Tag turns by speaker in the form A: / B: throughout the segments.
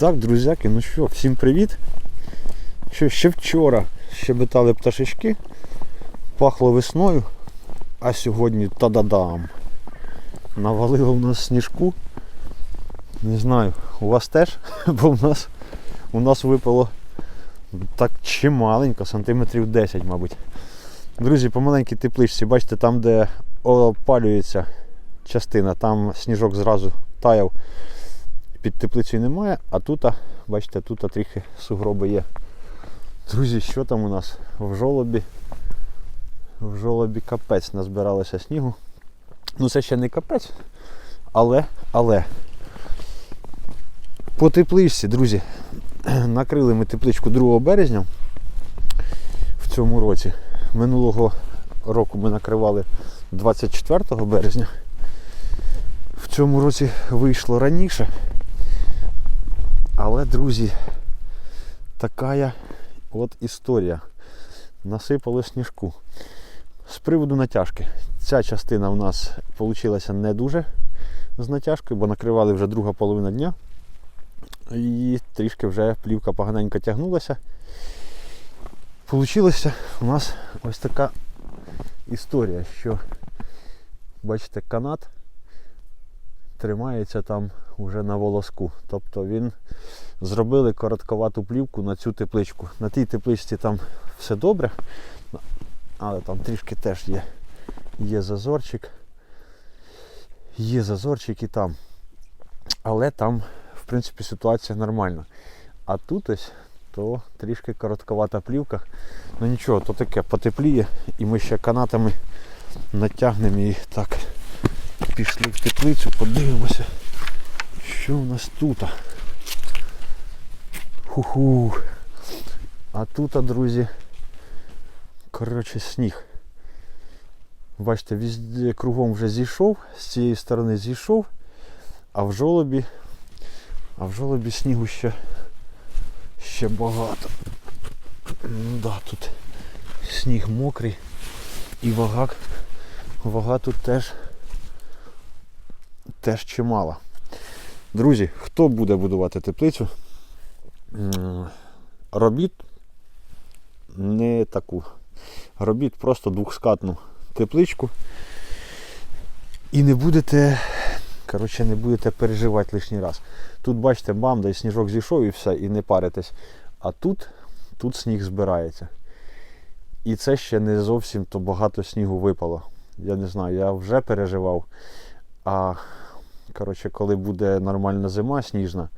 A: Так, друзяки, ну що, всім привіт. Що ще вчора щебетали пташечки, пахло весною, а сьогодні та-да-дам. Навалило в нас сніжку. Не знаю, у вас теж, бо в нас, у нас випало так чималенько, сантиметрів 10, мабуть. Друзі, по маленькій тепличці, бачите, там, де опалюється частина, там сніжок зразу таяв під теплицею немає, а тут, бачите, тут трохи сугроби є. Друзі, що там у нас? В жолобі. В жолобі капець назбиралося снігу. Ну це ще не капець, але, але. По тепличці, друзі, накрили ми тепличку 2 березня в цьому році. Минулого року ми накривали 24 березня. В цьому році вийшло раніше. Але, друзі, така от історія. Насипало сніжку. З приводу натяжки. Ця частина в нас вийшла не дуже з натяжкою, бо накривали вже друга половина дня. І трішки вже плівка поганенько тягнулася. Получилася у нас ось така історія, що бачите, канат тримається там уже на волоску. Тобто він зробили коротковату плівку на цю тепличку. На тій тепличці там все добре, але там трішки теж є, є зазорчик. Є зазорчик і там. Але там, в принципі, ситуація нормальна. А тут ось то трішки коротковата плівка. Ну нічого, то таке потепліє і ми ще канатами натягнемо і так пішли в теплицю, подивимося, що в нас тут. Ху-ху. А тут, друзі, коротше, сніг. Бачите, везде кругом вже зійшов, з цієї сторони зійшов, а в жолобі, а в жолобі снігу ще, ще багато. Ну да, тут сніг мокрий і вага, вага тут теж теж чимало. Друзі, хто буде будувати теплицю, м, робіть не таку. Робіть просто двохскатну тепличку. І не будете, коротше, не будете переживати лишній раз. Тут, бачите, бам, де сніжок зійшов і все, і не паритесь. А тут, тут сніг збирається. І це ще не зовсім то багато снігу випало. Я не знаю, я вже переживав. А коротше, коли буде нормальна зима сніжна,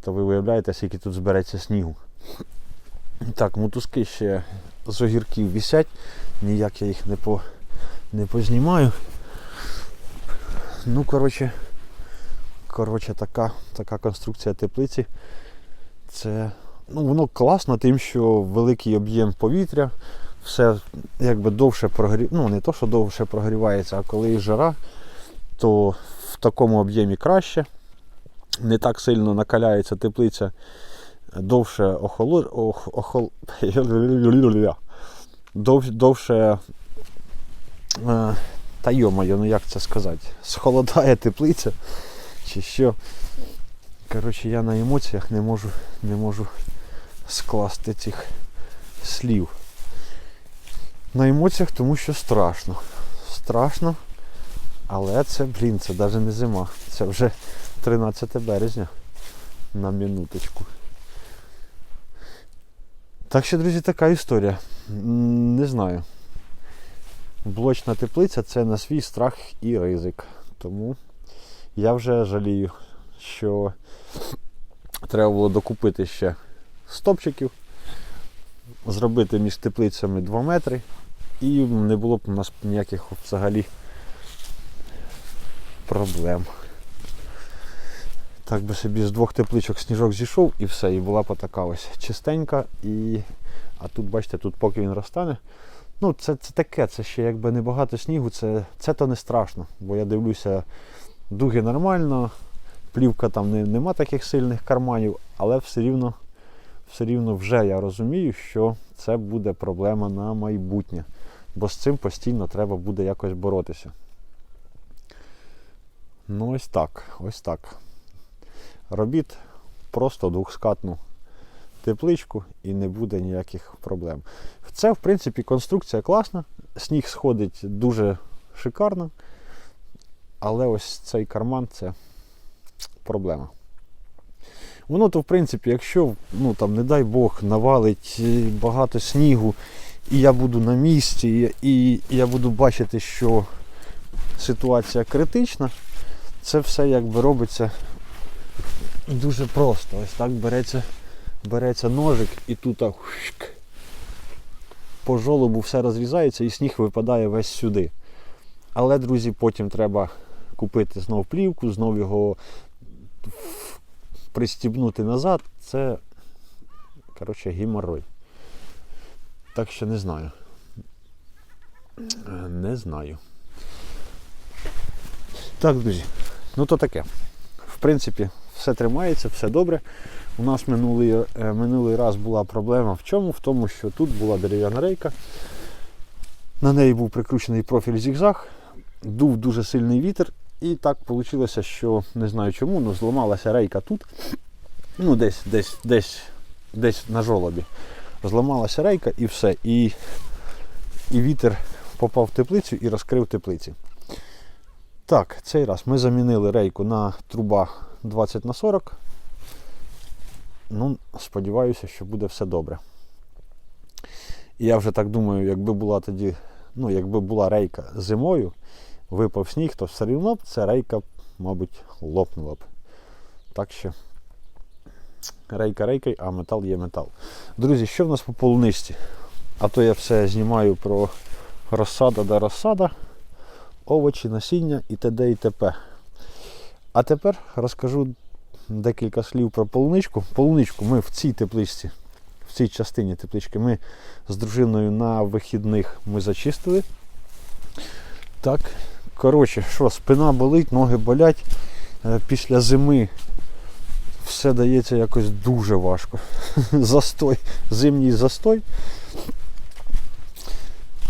A: то ви уявляєте, скільки тут збереться снігу. Так, мотузки ще з огірків висять, ніяк я їх не по, не познімаю. Ну, коротше, коротше, така, така конструкція теплиці. Це ну, воно класно, тим, що великий об'єм повітря, все якби довше прогрівається. Ну, не то, що довше прогрівається, а коли жара, то такому об'ємі краще. Не так сильно накаляється теплиця, довше охоло... ох... охол... Дов... довше. Е... Та йомаю, ну як це сказати? Схолодає теплиця чи що. Коротше, я на емоціях не можу, не можу скласти цих слів. На емоціях, тому що страшно. Страшно. Але це, блін, це навіть не зима. Це вже 13 березня на минуточку. Так що, друзі, така історія. Не знаю. Блочна теплиця це на свій страх і ризик. Тому я вже жалію, що треба було докупити ще стопчиків, зробити між теплицями 2 метри, і не було б у нас ніяких взагалі проблем. Так би собі з двох тепличок сніжок зійшов і все, і була б така ось чистенька. І... А тут, бачите, тут поки він розтане. Ну, це, це таке, це ще якби небагато снігу, це, це то не страшно. Бо я дивлюся, дуги нормально, плівка там не, нема таких сильних карманів, але все рівно, все рівно вже я розумію, що це буде проблема на майбутнє. Бо з цим постійно треба буде якось боротися. Ну ось так, ось так. Робіт просто двохскатну тепличку і не буде ніяких проблем. Це, в принципі, конструкція класна, сніг сходить дуже шикарно, але ось цей карман це проблема. Воно то, в принципі, якщо, ну там, не дай Бог, навалить е, багато снігу, і я буду на місці, і, і я буду бачити, що ситуація критична, це все якби робиться дуже просто. Ось так береться, береться ножик і тут по жолобу все розрізається і сніг випадає весь сюди. Але, друзі, потім треба купити знов плівку, знов його пристібнути назад. Це, коротше, геморрой. Так що не знаю. Е, Не знаю. Так, друзі, ну то таке. В принципі, все тримається, все добре. У нас минулий, е, минулий раз була проблема в чому? В тому, що тут була дерев'яна рейка. На неї був прикручений профіль зігзаг, дув дуже сильний вітер, і так вийшло, що не знаю чому, але зламалася рейка тут. Ну, десь, десь, десь, десь на жолобі. Зламалася рейка і все. І, і вітер попав в теплицю і розкрив теплиці. Так, цей раз ми замінили рейку на труба 20 на 40. Ну, сподіваюся, що буде все добре. І я вже так думаю, якби була тоді, ну, якби була рейка зимою, випав сніг, то все одно б ця рейка, мабуть, лопнула б. Так що рейка рейкой, а метал є метал. Друзі, що в нас по полуничці? А то я все знімаю про розсада да розсада, овочі, насіння і т.д. і т.п. А тепер розкажу декілька слів про полуничку. Полуничку ми в цій тепличці, в цій частині теплички ми з дружиною на вихідних ми зачистили. Так, коротше, що, спина болить, ноги болять. Е, Після зими все дається якось дуже важко. Застой, зимній застой.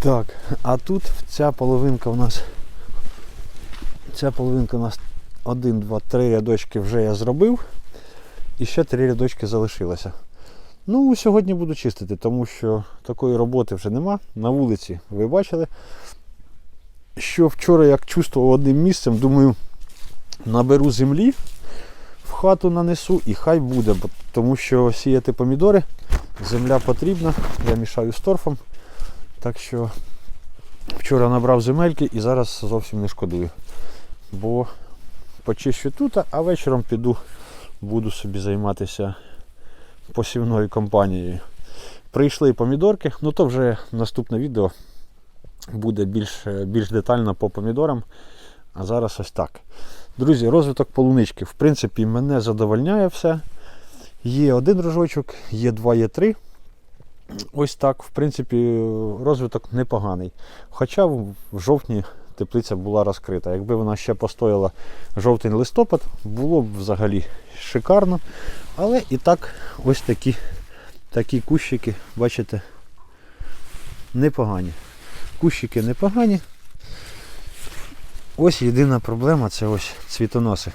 A: Так, а тут ця половинка у нас. Ця половинка у нас 1, 2, 3 рядочки вже я зробив. І ще 3 рядочки залишилося. Ну, сьогодні буду чистити, тому що такої роботи вже нема. На вулиці ви бачили. Що вчора як чувствував одним місцем, думаю, наберу землі, в хату нанесу і хай буде, тому що сіяти помідори, земля потрібна, я мішаю з торфом. Так що вчора набрав земельки і зараз зовсім не шкодую. Бо почищу тут, а вечором піду, буду собі займатися посівною компанією. Прийшли помідорки, ну то вже наступне відео буде більш, більш детально по помідорам. А зараз ось так. Друзі, розвиток полунички. В принципі, мене задовольняє все. Є один рожочок, є два, є три. Ось так, в принципі, розвиток непоганий. Хоча в жовтні теплиця була розкрита. Якби вона ще постояла жовтень-листопад, було б взагалі шикарно. Але і так, ось такі, такі кущики, бачите, непогані. Кущики непогані. Ось єдина проблема це ось цвітоноси,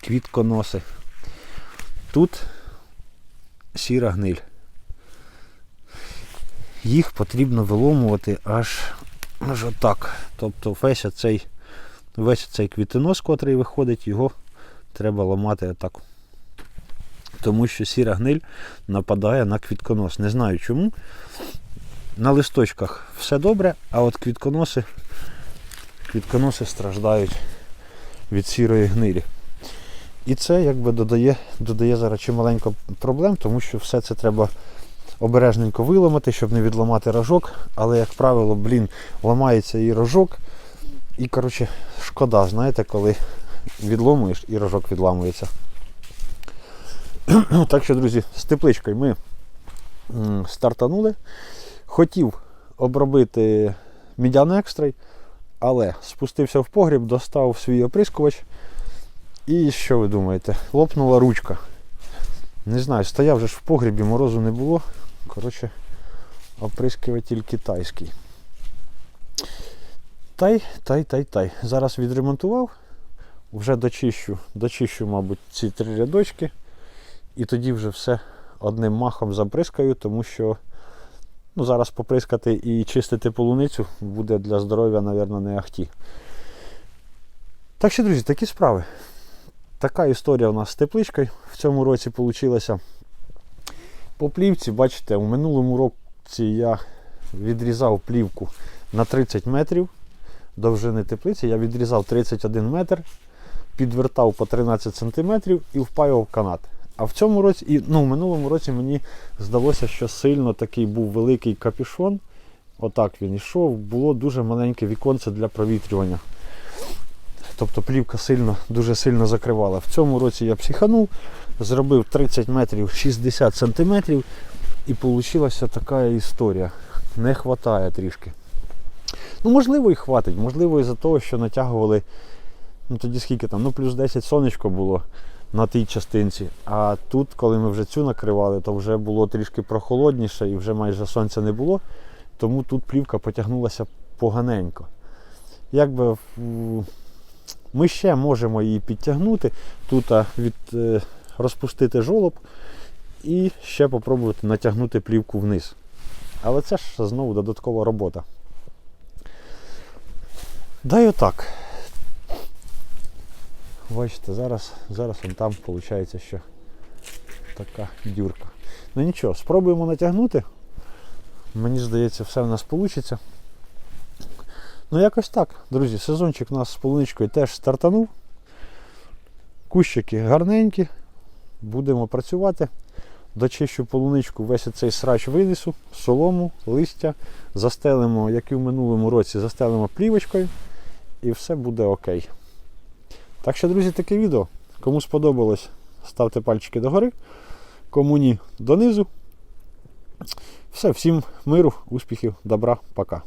A: квітконоси. Тут сіра гниль. Їх потрібно виломувати аж, аж отак. Тобто весь цей, весь цей квітонос, котрий виходить, його треба ламати отак. Тому що сіра гниль нападає на квітконос. Не знаю чому. На листочках все добре, а от квітконоси, квітконоси страждають від сірої гнилі. І це якби додає, додає зараз чималенько проблем, тому що все це треба обережненько виламати, щоб не відламати рожок. Але, як правило, блін, ламається і рожок. І, коротше, шкода, знаєте, коли відломуєш і рожок відламується. так що, друзі, з тепличкою ми стартанули. Хотів обробити мідяну екстрей, але спустився в погріб, достав свій оприскувач. І що ви думаєте? Лопнула ручка. Не знаю, стояв вже ж в погрібі, морозу не було. Коротше, оприскуватель китайський. Тай, тай, тай, тай. Зараз відремонтував. Вже дочищу, дочищу, мабуть, ці три рядочки. І тоді вже все одним махом забризкаю, тому що ну, зараз поприскати і чистити полуницю буде для здоров'я, мабуть, не ахті. Так що, друзі, такі справи. Така історія у нас з тепличкою в цьому році вийшла. По плівці, бачите, у минулому році я відрізав плівку на 30 метрів довжини теплиці. Я відрізав 31 метр, підвертав по 13 сантиметрів і впаював канат. А в цьому році, і ну, в минулому році мені здалося, що сильно такий був великий капюшон. Отак він йшов, було дуже маленьке віконце для провітрювання. Тобто плівка сильно, дуже сильно закривала. В цьому році я психанув, зробив 30 метрів 60 сантиметрів і вийшла така історія. Не вистачає трішки. Ну, можливо, і хватить. Можливо, із-за того, що натягували. Ну тоді скільки там? Ну, плюс 10 сонечко було на тій частинці. А тут, коли ми вже цю накривали, то вже було трішки прохолодніше і вже майже сонця не було. Тому тут плівка потягнулася поганенько. Якби ми ще можемо її підтягнути, тут від, е, розпустити жолоб і ще попробувати натягнути плівку вниз. Але це ж знову додаткова робота. Да й отак. Бачите, зараз, зараз он там виходить, що така дюрка. Ну нічого, спробуємо натягнути. Мені здається, все в нас вийде. Ну, якось так, друзі, сезончик у нас з полуничкою теж стартанув. Кущики гарненькі. Будемо працювати. Дочищу полуничку, весь цей срач винесу, солому, листя, застелимо, як і в минулому році, застелимо плівочкою і все буде окей. Так що, друзі, таке відео. Кому сподобалось, ставте пальчики догори. Кому ні, донизу. Все, всім миру, успіхів, добра, пока.